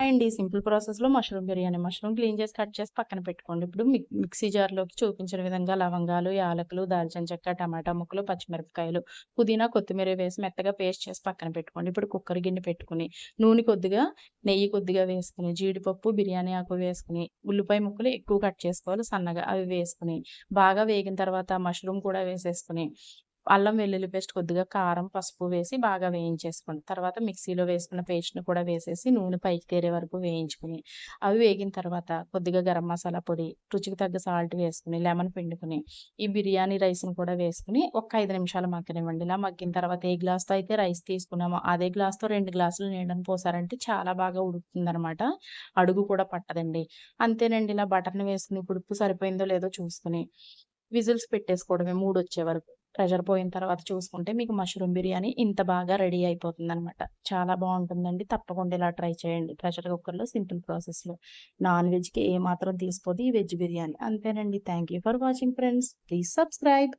And ఈ simple ప్రాసెస్‌లో mushroom biryani. Mushroom clean చేసి, కట్ చేసి పక్కన పెట్టుకోండి. ఇప్పుడు మిక్సీ జార్‌లోకి చూపించిన విధంగా లవంగాలు, యాలకులు, దాల్చిన చెక్క, టమాటా ముక్కలు, పచ్చిమిరపకాయలు, పుదీనా, కొత్తిమీర వేసి మెత్తగా పేస్ట్ చేసి పక్కన పెట్టుకోండి. ఇప్పుడు కుక్కర్ గిన్నె పెట్టుకొని, నూనె కొద్దిగా, నెయ్యి కొద్దిగా వేసుకుని జీడిపప్పు, బిర్యానీ ఆకు వేసుకుని ఉల్లిపాయ ముక్కలు ఎక్కువ కట్ చేసుకోవాలి సన్నగా. అవి వేసుకుని బాగా వేగిన తర్వాత మష్రూమ్ కూడా వేసేసుకుని అల్లం వెల్లుల్లి పేస్ట్ కొద్దిగా కారం, పసుపు వేసి బాగా వేయించేసుకోండి. తర్వాత మిక్సీలో వేసుకున్న పేస్ట్‌ని కూడా వేసేసి నూనె పైకి తేరే వరకు వేయించుకుని అవి వేగిన తర్వాత కొద్దిగా గరం మసాలా పొడి, రుచికి తగ్గ సాల్ట్ వేసుకుని లెమన్ పిండుకొని, ఈ బిర్యానీ రైస్‌ని కూడా వేసుకుని ఒక ఐదు నిమిషాలు మగ్గనివ్వండి. ఇలా మగ్గిన తర్వాత ఏ గ్లాస్‌తో అయితే రైస్ తీసుకున్నామో అదే గ్లాస్‌తో రెండు గ్లాసులు నీళ్ళని పోసారంటే చాలా బాగా ఉడుకుతుందనమాట. అడుగు కూడా పట్టదండి. అంతేనండి ఇలా బటర్‌ని వేసుకుని ఇప్పుడు ఉప్పు సరిపోయిందో లేదో చూసుకొని, విజిల్స్ పెట్టేసుకోవడమే మూడు వచ్చే వరకు. ప్రెషర్ పోయిన తర్వాత చూసుకుంటే మీకు మష్రూమ్ బిర్యానీ ఇంత బాగా రెడీ అయిపోతుందనమాట. చాలా బాగుంటుందండి తప్పకుండా ఇలా ట్రై చేయండి. ప్రెషర్ కుక్కర్‌లో సింపుల్ ప్రాసెస్‌లో. నాన్ వెజ్‌కి ఏమాత్రం తీసిపోదు ఈ వెజ్ బిర్యానీ. అంతేనండి. Thank you for watching friends. Please subscribe.